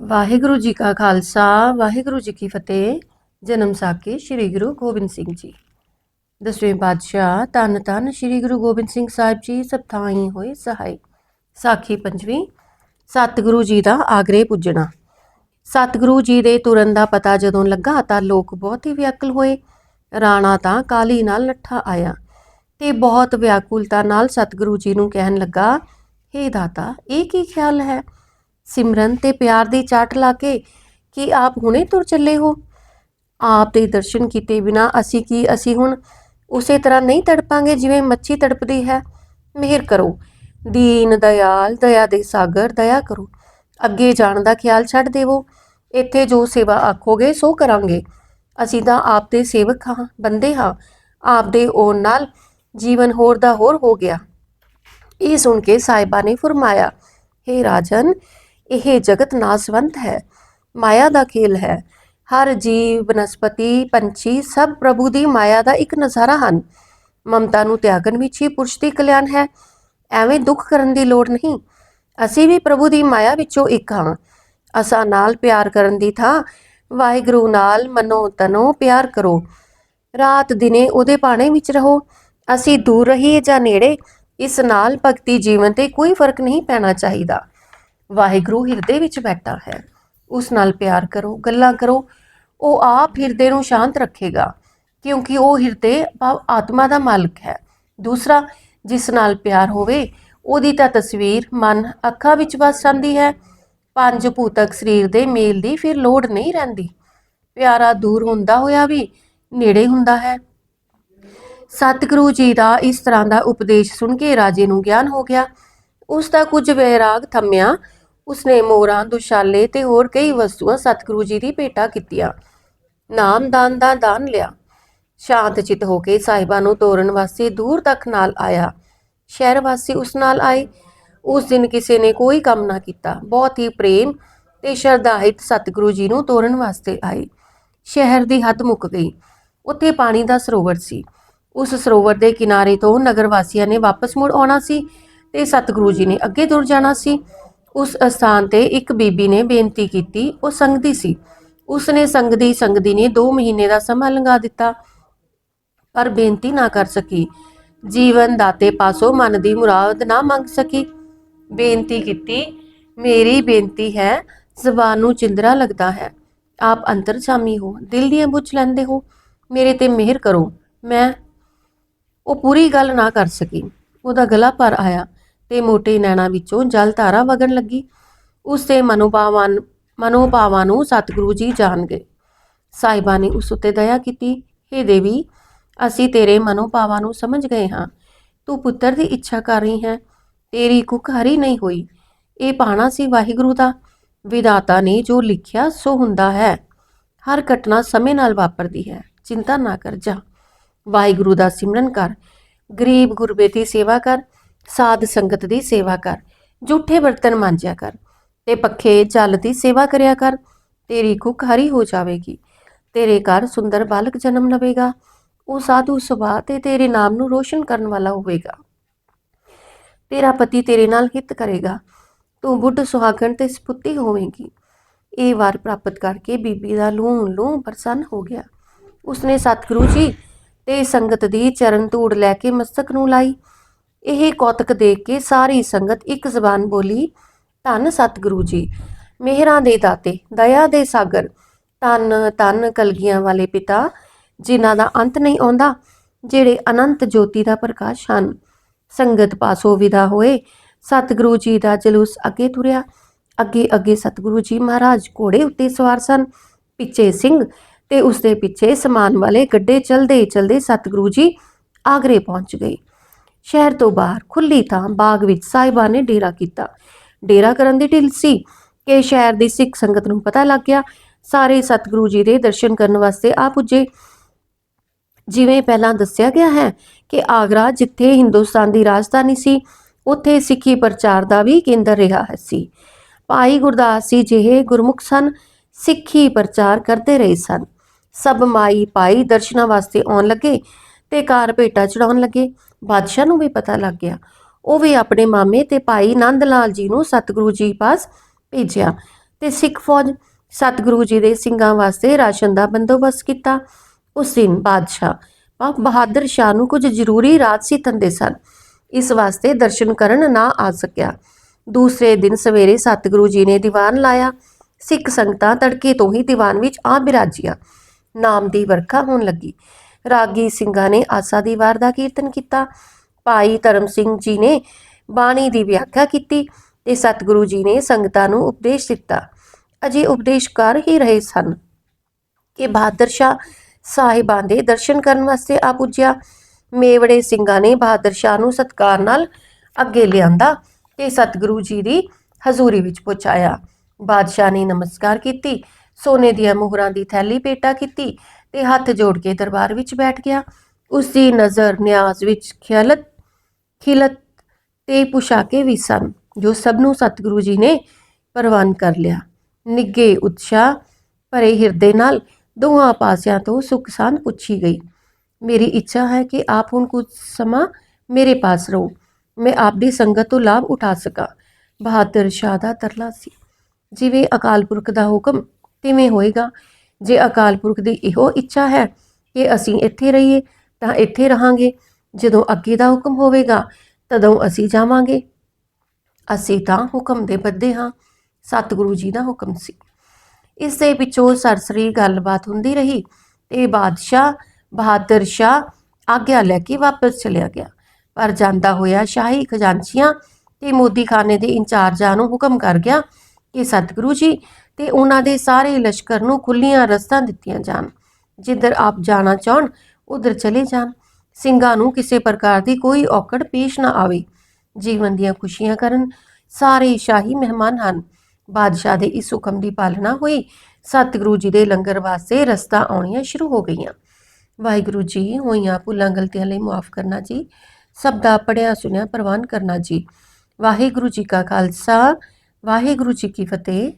ਵਾਹਿਗੁਰੂ ਜੀ ਕਾ ਖਾਲਸਾ, ਵਾਹਿਗੁਰੂ ਜੀ ਕੀ ਫਤਿਹ। ਜਨਮ ਸਾਖੀ ਸ੍ਰੀ ਗੁਰੂ ਗੋਬਿੰਦ ਸਿੰਘ ਜੀ। ਦਸਵੇਂ ਪਾਤਸ਼ਾਹ ਧੰਨ ਧੰਨ ਸ੍ਰੀ ਗੁਰੂ ਗੋਬਿੰਦ ਸਿੰਘ ਸਾਹਿਬ ਜੀ, ਸਭ ਥਾਈ ਹੋਏ ਸਹਾਈ। ਸਾਖੀ ਪੰਜਵੀਂ, ਸਤਿਗੁਰੂ ਜੀ ਦਾ ਆਗਰੇ ਪੁੱਜਣਾ। ਸਤਿਗੁਰੂ ਜੀ ਦੇ ਤੁਰਨ ਦਾ ਪਤਾ ਜਦੋਂ ਲੱਗਾ ਤਾਂ ਲੋਕ ਬਹੁਤ ਹੀ ਵਿਅਕਲ ਹੋਏ। ਰਾਣਾ ਤਾਂ ਕਾਲੀ ਨਾਲ ਨੱਠਾ ਆਇਆ ਤੇ ਬਹੁਤ ਵਿਆਕੁਲਤਾ ਨਾਲ ਸਤਿਗੁਰੂ ਜੀ ਨੂੰ ਕਹਿਣ ਲੱਗਾ, ਹੇ ਦਾਤਾ, ਇਹ ਕੀ ਖਿਆਲ ਹੈ? ਸਿਮਰਨ ਤੇ ਪਿਆਰ ਦੀ ਚਾਟ ਲਾ ਕੇ ਕਿ ਆਪ ਹੁਣੇ ਤੁਰ ਚੱਲੇ ਹੋ। ਆਪ ਦੇ ਦਰਸ਼ਨ ਕੀਤੇ ਬਿਨਾ ਅਸੀਂ ਕੀ, ਅਸੀਂ ਹੁਣ ਉਸੇ ਤਰ੍ਹਾਂ ਨਹੀਂ ਤੜਪਾਂਗੇ ਜਿਵੇਂ ਮੱਛੀ ਤੜਪਦੀ ਹੈ। ਮਿਹਰ ਕਰੋ। ਦੀਨ ਦਇਆਲ, ਦਇਆ ਦੇ ਸਾਗਰ, ਦਇਆ ਕਰੋ। ਅੱਗੇ ਜਾਣ ਦਾ ਖਿਆਲ ਛੱਡ ਦੇਵੋ। ਇੱਥੇ ਜੋ ਸੇਵਾ ਆਖੋਗੇ, ਸੋ ਕਰਾਂਗੇ। ਅਸੀਂ ਤਾਂ ਆਪ ਦੇ ਸੇਵਕ ਹਾਂ, ਬੰਦੇ ਹਾਂ। ਆਪ ਦੇ ਆਉਣ ਨਾਲ ਜੀਵਨ ਹੋਰ ਦਾ ਹੋਰ ਹੋ ਗਿਆ। ਇਹ ਸੁਣ ਕੇ ਸਾਹਿਬਾ ਨੇ ਫਰਮਾਇਆ हे ਰਾਜਨ ਇਹ ਜਗਤ ਨਾਸਵੰਤ ਹੈ, ਮਾਇਆ ਦਾ ਖੇਲ ਹੈ। ਹਰ ਜੀਵ, ਬਨਸਪਤੀ, ਪੰਛੀ ਸਭ ਪ੍ਰਭੂ ਦੀ ਮਾਇਆ ਦਾ ਇੱਕ ਨਜ਼ਾਰਾ ਹਨ। ਮਮਤਾ ਨੂੰ ਤਿਆਗਣ ਵਿੱਚ ਹੀ ਪੁਰਸ਼ ਦੀ ਕਲਿਆਣ ਹੈ। ਐਵੇਂ ਦੁੱਖ ਕਰਨ ਦੀ ਲੋੜ ਨਹੀਂ। ਅਸੀਂ ਵੀ ਪ੍ਰਭੂ ਦੀ ਮਾਇਆ ਵਿੱਚੋਂ ਇੱਕ ਹਾਂ। ਅਸਾਂ ਨਾਲ ਪਿਆਰ ਕਰਨ ਦੀ ਥਾਂ। ਵਾਹਿਗੁਰੂ ਨਾਲ ਮਨੋ ਤਨੋ ਪਿਆਰ ਕਰੋ। ਰਾਤ ਦਿਨੇ ਉਹਦੇ ਬਾਣੇ ਵਿੱਚ ਰਹੋ। ਅਸੀਂ ਦੂਰ ਰਹੀਏ ਜਾਂ ਨੇੜੇ, ਇਸ ਨਾਲ ਭਗਤੀ ਜੀਵਨ ਤੇ ਕੋਈ ਫ਼ਰਕ ਨਹੀਂ ਪੈਣਾ ਚਾਹੀਦਾ। ਵਾਹਿਗੁਰੂ ਹਿਰਦੇ ਵਿੱਚ ਬੈਠਾ ਹੈ। ਉਸ ਨਾਲ ਪਿਆਰ ਕਰੋ, ਗੱਲਾਂ ਕਰੋ। ਉਹ ਆਪ ਹਿਰਦੇ ਨੂੰ ਸ਼ਾਂਤ ਰੱਖੇਗਾ, ਕਿਉਂਕਿ ਉਹ ਹਿਰਦੇ ਭਾਵ ਆਤਮਾ ਦਾ ਮਾਲਕ ਹੈ। ਦੂਸਰਾ, ਜਿਸ ਨਾਲ ਪਿਆਰ ਹੋਵੇ, ਉਹਦੀ ਤਾਂ ਤਸਵੀਰ ਮਨ, ਅੱਖਾਂ ਵਿੱਚ ਵਸ ਜਾਂਦੀ ਹੈ। ਪੰਜ ਭੂਤਕ ਸਰੀਰ ਦੇ ਮੇਲ ਦੀ ਫਿਰ ਲੋੜ ਨਹੀਂ ਰਹਿੰਦੀ। ਪਿਆਰਾ ਦੂਰ ਹੁੰਦਾ ਹੋਇਆ ਵੀ ਨੇੜੇ ਹੁੰਦਾ ਹੈ। ਸਤਿਗੁਰੂ ਜੀ ਦਾ ਇਸ ਤਰ੍ਹਾਂ ਦਾ ਉਪਦੇਸ਼ ਸੁਣ ਕੇ ਰਾਜੇ ਨੂੰ ਗਿਆਨ ਹੋ ਗਿਆ। ਉਸ ਦਾ ਕੁਝ ਵੈਰਾਗ ਥੰਮਿਆ ਉਸਨੇ ਮੋਰਾਂ ਦੁਸ਼ਾਲੇ ਤੇ ਹੋਰ ਕਈ ਵਸਤੂਆਂ ਸਤਿਗੁਰੂ ਜੀ ਦੀ ਭੇਟਾ ਕੀਤੀਆਂ। ਨਾਮਦਾਨ ਦਾ ਦਾਨ ਲਿਆ। ਸ਼ਾਂਤ ਚਿਤ ਹੋ ਕੇ ਸਾਹਿਬਾਂ ਨੂੰ ਤੋਰਨ ਵਾਸਤੇ ਦੂਰ ਤੱਕ ਨਾਲ ਆਇਆ। ਸ਼ਹਿਰ ਵਾਸੀ ਉਸ ਨਾਲ ਆਏ। ਉਸ ਦਿਨ ਕਿਸੇ ਨੇ ਕੋਈ ਕੰਮ ਨਾ ਕੀਤਾ। ਬਹੁਤ ਹੀ ਪ੍ਰੇਮ ਤੇ ਸ਼ਰਧਾ ਸਤਿਗੁਰੂ ਜੀ ਨੂੰ ਤੋਰਨ ਵਾਸਤੇ ਆਏ। ਸ਼ਹਿਰ ਦੀ ਹੱਦ ਮੁੱਕ ਗਈ। ਉੱਥੇ ਪਾਣੀ ਦਾ ਸਰੋਵਰ ਸੀ। ਉਸ ਸਰੋਵਰ ਦੇ ਕਿਨਾਰੇ ਤੋਂ ਨਗਰ ਵਾਸੀਆਂ ਨੇ ਵਾਪਸ ਮੁੜ ਆਉਣਾ ਸੀ ਤੇ ਸਤਿਗੁਰੂ ਜੀ ਨੇ ਅੱਗੇ ਤੁਰ ਜਾਣਾ ਸੀ। ਉਸ ਅਸਥਾਨ ਤੇ ਇੱਕ ਬੀਬੀ ਨੇ ਬੇਨਤੀ ਕੀਤੀ, ਉਹ ਸੰਗਦੀ ਸੀ। ਉਸਨੇ ਸੰਗਦੀ ਸੰਗਦੀ ਨੇ 2 ਮਹੀਨੇ ਦਾ ਸਮਾਂ ਲੰਘਾ ਦਿੱਤਾ, ਪਰ ਬੇਨਤੀ ਨਾ ਕਰ ਸਕੀ। ਜੀਵਨ ਦਾਤੇ ਪਾਸੋਂ ਮਨ ਦੀ ਮੁਰਾਦ ਨਾ ਮੰਗ ਸਕੀ। ਬੇਨਤੀ ਕੀਤੀ, ਮੇਰੀ ਬੇਨਤੀ ਹੈ, ਜ਼ਬਾਨ ਨੂੰ ਚਿੰਦਰਾ ਲੱਗਦਾ ਹੈ। ਆਪ ਅੰਤਰਜਾਮੀ ਹੋ, ਦਿਲ ਦੀਆਂ ਬੁੱਝ ਲੈਂਦੇ ਹੋ। ਮੇਰੇ ਤੇ ਮਿਹਰ ਕਰੋ। ਮੈਂ, ਉਹ ਪੂਰੀ ਗੱਲ ਨਾ ਕਰ ਸਕੀ। ਉਹਦਾ ਗਲਾ ਭਰ ਆਇਆ। ਤੇ ਮੋਟੇ ਨੈਣਾ ਵਿੱਚੋਂ ਜਲ ਧਾਰਾ ਵਗਣ ਲੱਗੀ। ਉਸ ਦੇ ਮਨੋਭਾਵਾਂ ਮਨੋਭਾਵਾਂ ਨੂੰ ਸਤਿਗੁਰੂ ਜੀ ਜਾਣ ਗਏ। ਸਾਹਿਬਾਂ ਨੇ ਉਸ ਉੱਤੇ ਦਇਆ ਕੀਤੀ। हे ਦੇਵੀ, ਅਸੀਂ ਤੇਰੇ ਮਨੋਭਾਵਾਂ ਨੂੰ ਸਮਝ ਗਏ ਹਾਂ। ਤੂੰ ਪੁੱਤਰ ਦੀ ਇੱਛਾ ਕਰ ਰਹੀ ਹੈ। ਤੇਰੀ ਕੁੱਖ ਹਰੀ ਨਹੀਂ ਹੋਈ। ਇਹ ਪਾਣਾ ਸੀ ਵਾਹਿਗੁਰੂ ਦਾ। ਵਿਦਾਤਾ ਨੇ ਜੋ ਲਿਖਿਆ, ਸੋ ਹੁੰਦਾ ਹੈ। ਹਰ ਘਟਨਾ ਸਮੇਂ ਨਾਲ ਵਾਪਰਦੀ ਹੈ। ਚਿੰਤਾ ਨਾ ਕਰ, ਜਾ। ਵਾਹਿਗੁਰੂ ਦਾ ਸਿਮਰਨ ਕਰ। ਗਰੀਬ ਗੁਰਬੇ ਦੀ ਸੇਵਾ ਕਰ। ਸਾਧ ਸੰਗਤ ਦੀ ਸੇਵਾ ਕਰ ਝੂਠੇ ਬਰਤਨ ਮਾਂਜਿਆ ਕਰ, ਤੇ ਪੱਖੇ ਜਲ ਦੀ ਸੇਵਾ ਕਰਿਆ ਕਰ, ਤੇਰੀ ਕੁੱਖ ਹਰੀ ਹੋ ਜਾਵੇਗੀ, ਤੇਰੇ ਘਰ ਸੁੰਦਰ ਬਾਲਕ ਜਨਮ ਲਵੇਗਾ, ਉਹ ਸਾਧੂ ਸੁਭਾਅ ਤੇ ਤੇਰੇ ਨਾਮ ਨੂੰ ਰੋਸ਼ਨ ਕਰਨ ਵਾਲਾ ਹੋਵੇਗਾ। ਤੇਰਾ ਪਤੀ ਤੇਰੇ ਨਾਲ ਹਿੱਤ ਕਰੇਗਾ, ਤੂੰ ਬੁੱਢ ਸੁਹਾਗਣ ਤੇ ਸਪੁੱਤੀ ਹੋਵੇਂਗੀ। ਇਹ ਵਾਰ ਪ੍ਰਾਪਤ ਕਰਕੇ ਬੀਬੀ ਦਾ ਲੂੰ ਲੂੰ ਪ੍ਰਸੰਨ ਹੋ ਗਿਆ। ਉਸਨੇ ਸਤਿਗੁਰੂ ਜੀ ਤੇ ਸੰਗਤ ਦੀ ਚਰਨ ਧੂੜ ਲੈ ਕੇ ਮਸਤਕ ਨੂੰ ਲਾਈ ਇਹ ਕੌਤਕ ਦੇਖ ਕੇ ਸਾਰੀ ਸੰਗਤ ਇੱਕ ਜ਼ਬਾਨ ਬੋਲੀ, ਧੰਨ ਸਤਿਗੁਰੂ ਜੀ, ਮਿਹਰਾਂ ਦੇ ਦਾਤੇ, ਦਇਆ ਦੇ ਸਾਗਰ, ਧੰਨ ਧੰਨ ਕਲਗੀਆਂ ਵਾਲੇ ਪਿਤਾ, ਜਿਨ੍ਹਾਂ ਦਾ ਅੰਤ ਨਹੀਂ ਆਉਂਦਾ, ਜਿਹੜੇ ਅਨੰਤ ਜੋਤੀ ਦਾ ਪ੍ਰਕਾਸ਼ ਹਨ। ਸੰਗਤ ਪਾਸੋਂ ਵਿਦਾ ਹੋਏ, ਸਤਿਗੁਰੂ ਜੀ ਦਾ ਜਲੂਸ ਅੱਗੇ ਤੁਰਿਆ। ਅੱਗੇ ਅੱਗੇ ਸਤਿਗੁਰੂ ਜੀ ਮਹਾਰਾਜ ਘੋੜੇ ਉੱਤੇ ਸਵਾਰ ਸਨ। ਪਿੱਛੇ ਸਿੰਘ ਤੇ ਉਸ ਦੇ ਪਿੱਛੇ ਸਮਾਨ ਵਾਲੇ ਗੱਡੇ ਚਲਦੇ ਚਲਦੇ ਸਤਿਗੁਰੂ ਜੀ ਆਗਰੇ ਪਹੁੰਚ ਗਏ। ਸ਼ਹਿਰ ਤੋਂ ਬਾਹਰ ਖੁੱਲੀ ਥਾਂ ਬਾਗ ਵਿੱਚ ਸਾਹਿਬਾਂ ਨੇ ਡੇਰਾ ਕੀਤਾ। ਡੇਰਾ ਕਰਨ ਦੀ ਢਿੱਲ ਸੀ ਕਿ ਸ਼ਹਿਰ ਦੀ ਸਿੱਖ ਸੰਗਤ ਨੂੰ ਪਤਾ ਲੱਗ ਗਿਆ। ਸਾਰੇ ਸਤਿਗੁਰੂ ਜੀ ਦੇ ਦਰਸ਼ਨ ਕਰਨ ਵਾਸਤੇ ਆ ਪੁੱਜੇ। ਜਿਵੇਂ ਪਹਿਲਾਂ ਦੱਸਿਆ ਗਿਆ ਹੈ ਕਿ ਆਗਰਾ, ਜਿੱਥੇ ਹਿੰਦੁਸਤਾਨ ਦੀ ਰਾਜਧਾਨੀ ਸੀ, ਉੱਥੇ ਸਿੱਖੀ ਪ੍ਰਚਾਰ ਦਾ ਵੀ ਕੇਂਦਰ ਰਿਹਾ ਸੀ। ਭਾਈ ਗੁਰਦਾਸ ਜੀ ਜਿਹੇ ਗੁਰਮੁਖ ਸਨ, ਸਿੱਖੀ ਪ੍ਰਚਾਰ ਕਰਦੇ ਰਹੇ ਸਨ। ਸਭ ਮਾਈ ਭਾਈ ਦਰਸ਼ਨਾਂ ਵਾਸਤੇ ਆਉਣ ਲੱਗੇ ਤੇ ਕਾਰ ਭੇਟਾ ਚੜਾਉਣ ਲੱਗੇ। ਬਾਦਸ਼ਾਹ ਨੂੰ ਵੀ ਪਤਾ ਲੱਗ ਗਿਆ। ਉਹ ਵੀ ਆਪਣੇ ਮਾਮੇ ਤੇ ਭਾਈ ਨੰਦ ਲਾਲ ਜੀ ਨੂੰ ਸਤਿਗੁਰੂ ਜੀ ਪਾਸ ਭੇਜਿਆ ਤੇ ਸਿੱਖ ਫੌਜ ਸਤਿਗੁਰੂ ਜੀ ਦੇ ਸਿੰਘਾਂ ਵਾਸਤੇ ਰਾਸ਼ਨ ਦਾ ਬੰਦੋਬਸਤ ਕੀਤਾ। ਉਸ ਦਿਨ ਬਾਦਸ਼ਾਹ ਬਾਬਾ ਬਹਾਦਰ ਸ਼ਾਹ ਨੂੰ ਕੁਝ ਜ਼ਰੂਰੀ ਰਾਜਸੀ ਧੰਦੇ ਸਨ। ਇਸ ਵਾਸਤੇ ਦਰਸ਼ਨ ਕਰਨ ਨਾ ਆ ਸਕਿਆ। ਦੂਸਰੇ ਦਿਨ ਸਵੇਰੇ ਸਤਿਗੁਰੂ ਜੀ ਨੇ ਦੀਵਾਨ ਲਾਇਆ। ਸਿੱਖ ਸੰਗਤਾਂ ਤੜਕੇ ਤੋਂ ਹੀ ਦੀਵਾਨ ਵਿੱਚ ਆ ਬਿਰਾਜੀਆਂ। ਨਾਮ ਦੀ ਵਰਖਾ ਹੋਣ ਲੱਗੀ। ਰਾਗੀ ਸਿੰਘਾਂ ਨੇ ਆਸਾ ਦੀ ਵਾਰ ਦਾ ਕੀਰਤਨ ਕੀਤਾ। ਭਾਈ ਧਰਮ ਸਿੰਘ ਜੀ ਨੇ ਬਾਣੀ ਦੀ ਵਿਆਖਿਆ ਕੀਤੀ ਤੇ ਸਤਿਗੁਰੂ ਜੀ ਨੇ ਸੰਗਤਾਂ ਨੂੰ ਉਪਦੇਸ਼ ਦਿੱਤਾ। ਅਜੇ ਉਪਦੇਸ਼ ਕਰ ਹੀ ਰਹੇ ਸਨ ਕਿ ਬਹਾਦਰ ਸ਼ਾਹ ਸਾਹਿਬਾਂ ਦੇ ਦਰਸ਼ਨ ਕਰਨ ਵਾਸਤੇ ਆ ਪੁੱਜਿਆ। ਮੇਵੜੇ ਸਿੰਘਾਂ ਨੇ ਬਹਾਦਰ ਸ਼ਾਹ ਨੂੰ ਸਤਕਾਰ ਨਾਲ ਅੱਗੇ ਲਿਆਂਦਾ ਤੇ ਸਤਿਗੁਰੂ ਜੀ ਦੀ ਹਜ਼ੂਰੀ ਵਿੱਚ ਪਹੁੰਚਾਇਆ। ਬਾਦਸ਼ਾਹ ਨੇ ਨਮਸਕਾਰ ਕੀਤੀ, ਸੋਨੇ ਦੀਆਂ ਮੋਹਰਾਂ ਦੀ ਥੈਲੀ ਪੇਟਾ ਕੀਤੀ ਤੇ ਹੱਥ ਜੋੜ ਕੇ ਦਰਬਾਰ ਵਿੱਚ ਬੈਠ ਗਿਆ। ਉਸ ਦੀ ਨਜ਼ਰ ਨਿਆਜ਼ ਵਿੱਚ ਖਿਆਲਤ, ਖਿਲਤ ਤੇ ਪੁਸ਼ਾਕੇ ਵੀ ਸਨ, ਜੋ ਸਭ ਨੂੰ ਸਤਿਗੁਰੂ ਜੀ ਨੇ ਪ੍ਰਵਾਨ ਕਰ ਲਿਆ। ਨਿੱਗੇ ਉਤਸ਼ਾਹ ਭਰੇ ਹਿਰਦੇ ਨਾਲ ਦੋਹਾਂ ਪਾਸਿਆਂ ਤੋਂ ਸੁੱਖ ਸਾਂਦ ਪੁੱਛੀ ਗਈ। ਮੇਰੀ ਇੱਛਾ ਹੈ ਕਿ ਆਪ ਹੁਣ ਕੁਝ ਸਮਾਂ ਮੇਰੇ ਪਾਸ ਰਹੋ। ਮੈਂ ਆਪ ਦੀ ਸੰਗਤ ਤੋਂ ਲਾਭ ਉਠਾ ਸਕਾਂ। ਬਹਾਦਰ ਸ਼ਾਹ ਦਾ ਤਰਲਾ ਸੀ। ਜਿਵੇਂ ਅਕਾਲ ਪੁਰਖ ਦਾ ਹੁਕਮ, ਤਿਵੇਂ ਹੋਏਗਾ। ਜੇ ਅਕਾਲ ਪੁਰਖ ਦੀ ਇਹੋ ਇੱਛਾ ਹੈ ਕਿ ਅਸੀਂ ਇੱਥੇ ਰਹੀਏ, ਤਾਂ ਇੱਥੇ ਰਹਾਂਗੇ। ਜਦੋਂ ਅੱਗੇ ਦਾ ਹੁਕਮ ਹੋਵੇਗਾ, ਤਦੋਂ ਅਸੀਂ ਜਾਵਾਂਗੇ। ਅਸੀਂ ਤਾਂ ਹੁਕਮ ਦੇ ਬੱਦੇ ਹਾਂ। ਸਤਿਗੁਰੂ ਜੀ ਦਾ ਹੁਕਮ ਸੀ। ਇਸ ਦੇ ਪਿੱਛੋਂ ਸਰਸਰੀ ਗੱਲਬਾਤ ਹੁੰਦੀ ਰਹੀ ਤੇ ਬਾਦਸ਼ਾਹ, ਬਹਾਦਰ ਸ਼ਾਹ ਆਗਿਆ ਲੈ ਕੇ ਵਾਪਸ ਚਲਿਆ ਗਿਆ। ਪਰ ਜਾਂਦਾ ਹੋਇਆ ਸ਼ਾਹੀ ਖਜ਼ਾਨਚੀਆਂ ਤੇ ਮੋਦੀਖਾਨੇ ਦੇ ਇੰਚਾਰਜਾਂ ਨੂੰ ਹੁਕਮ ਕਰ ਗਿਆ ਕਿ ਸਤਿਗੁਰੂ ਜੀ ਤੇ ਉਹਨਾਂ ਦੇ ਸਾਰੇ ਲਸ਼ਕਰ ਨੂੰ ਖੁੱਲੀਆਂ ਰਸਤਾਂ ਦਿੱਤੀਆਂ ਜਾਣ। ਜਿੱਧਰ ਆਪ ਜਾਣਾ ਚਾਹਣ, ਉਧਰ ਚਲੇ ਜਾਣ। ਸਿੰਘਾਂ ਨੂੰ ਕਿਸੇ ਪ੍ਰਕਾਰ ਦੀ ਕੋਈ ਔਕੜ ਪੇਸ਼ ਨਾ ਆਵੇ। ਜੀਵਨ ਦੀਆਂ ਖੁਸ਼ੀਆਂ ਕਰਨ ਸਾਰੇ ਸ਼ਾਹੀ ਮਹਿਮਾਨ ਹਨ। ਬਾਦਸ਼ਾਹ ਦੇ ਇਸ ਹੁਕਮ ਦੀ ਪਾਲਣਾ ਹੋਈ, ਸਤਿਗੁਰੂ ਜੀ ਦੇ ਲੰਗਰ ਵਾਸਤੇ ਰਸਤਾ ਆਉਣੀਆਂ ਸ਼ੁਰੂ ਹੋ ਗਈਆਂ। ਵਾਹਿਗੁਰੂ ਜੀ, ਹੋਈਆਂ ਭੁੱਲਾਂ ਗਲਤੀਆਂ ਲਈ ਮਾਫ ਕਰਨਾ ਜੀ। ਸਭ ਦਾ ਪੜਿਆ ਸੁਣਿਆ, ਪ੍ਰਵਾਨ ਕਰਨਾ ਜੀ। ਵਾਹਿਗੁਰੂ ਜੀ ਕਾ ਖਾਲਸਾ, ਵਾਹਿਗੁਰੂ ਜੀ ਕੀ ਫਤਿਹ।